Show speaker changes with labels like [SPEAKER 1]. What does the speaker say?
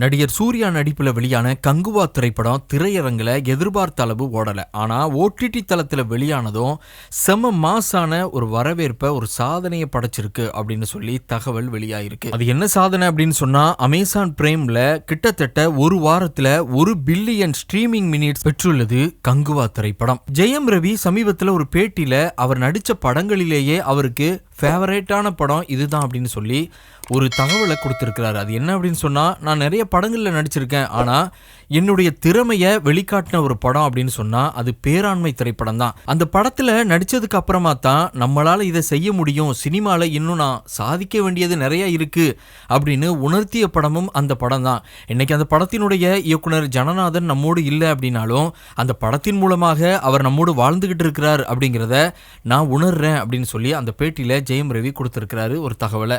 [SPEAKER 1] நடிகர் சூர்யா நடிப்பில் வெளியான கங்குவா திரைப்படம் திரையரங்குல எதிர்பார்த்த அளவு ஓடலை. ஆனால் ஓடிடி தளத்தில் வெளியானதும் செம மாசான ஒரு வரவேற்பை ஒரு சாதனையை படைச்சிருக்கு அப்படின்னு சொல்லி தகவல் வெளியாயிருக்கு. அது என்ன சாதனை அப்படின்னு சொன்னால் அமேசான் பிரேமில் கிட்டத்தட்ட ஒரு வாரத்தில் ஒரு பில்லியன் ஸ்ட்ரீமிங் மினிட்ஸ் பெற்றுள்ளது கங்குவா திரைப்படம். ஜெயம் ரவி சமீபத்தில் ஒரு பேட்டியில் அவர் நடித்த படங்களிலேயே அவருக்கு ஃபேவரேட்டான படம் இதுதான் அப்படின்னு சொல்லி ஒரு தகவலை கொடுத்துருக்கிறாரு. அது என்ன அப்படின்னு சொன்னால் நான் நிறைய படங்களில் நடிச்சிருக்கேன். ஆனால் என்னுடைய திறமையை வெளிக்காட்டின ஒரு படம் அப்படின்னு சொன்னால் அது பேராண்மை திரைப்படம் தான். அந்த படத்தில் நடித்ததுக்கு அப்புறமா தான் நம்மளால் இதை செய்ய முடியும். சினிமாவில் இன்னும் நான் சாதிக்க வேண்டியது நிறையா இருக்குது அப்படின்னு உணர்த்திய படமும் அந்த படம் தான். இன்னைக்கு அந்த படத்தினுடைய இயக்குனர் ஜனநாதன் நம்மோடு இல்லை அப்படின்னாலும் அந்த படத்தின் மூலமாக அவர் நம்மோடு வாழ்ந்துக்கிட்டு இருக்கிறார் அப்படிங்கிறத நான் உணர்றேன் அப்படின்னு சொல்லி அந்த பேட்டியில் ஜெயம் ரவி கொடுத்துருக்கிறாரு ஒரு தகவலை.